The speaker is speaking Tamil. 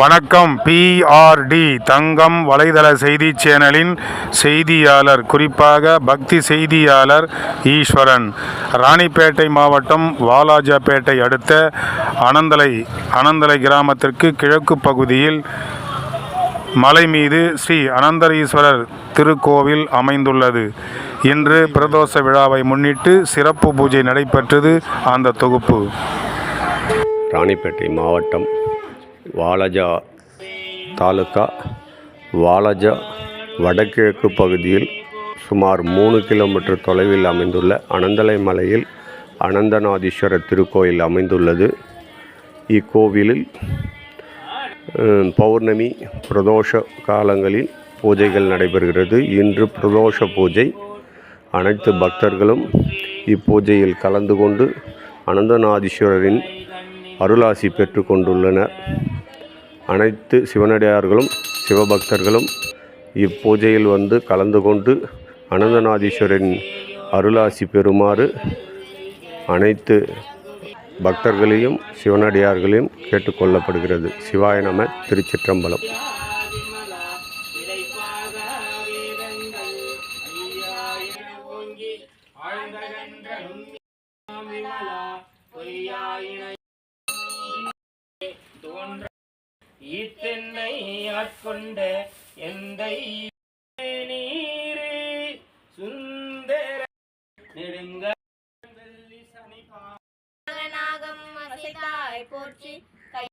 வணக்கம். பிஆர்டி தங்கம் வலைதள செய்தி சேனலின் செய்தியாளர் குறிப்பாக பக்தி செய்தியாளர் ஈஸ்வரன். ராணிப்பேட்டை மாவட்டம் வாலாஜாபேட்டை அடுத்த அனந்தலை அனந்தலை கிராமத்திற்கு கிழக்கு பகுதியில் மலை மீது ஸ்ரீ அனந்தரீஸ்வரர் திருக்கோவில் அமைந்துள்ளது. இன்று பிரதோஷ விழாவை முன்னிட்டு சிறப்பு பூஜை நடைபெற்றது. அந்த தொகுப்பு. ராணிப்பேட்டை மாவட்டம் வாலஜா தாலுகா. வாலஜா வடகிழக்கு பகுதியில் சுமார் மூணு கிலோமீட்டர் தொலைவில் அமைந்துள்ள அனந்தலை மலையில் அனந்தநாதீஸ்வரர் திருக்கோயில் அமைந்துள்ளது. இக்கோவிலில் பௌர்ணமி பிரதோஷ காலங்களில் பூஜைகள் நடைபெறுகிறது. இன்று பிரதோஷ பூஜை. அனைத்து பக்தர்களும் இப்பூஜையில் கலந்து கொண்டு அனந்தநாதீஸ்வரரின் அருளாசி பெற்று கொண்டுள்ளனர். அனைத்து சிவனடியார்களும் சிவபக்தர்களும் இப்பூஜையில் வந்து கலந்து கொண்டு அனந்தநாதீஸ்வரின் அருளாசி பெறுமாறு அனைத்து பக்தர்களையும் சிவனடியார்களையும் கேட்டுக்கொள்ளப்படுகிறது சிவாய நம திருச்சிற்றம்பலம். ஈத்தென்னை ஆட்கொண்ட எந்தை நீரு? சுந்தர நெடுங்க நாகம் போற்றி கை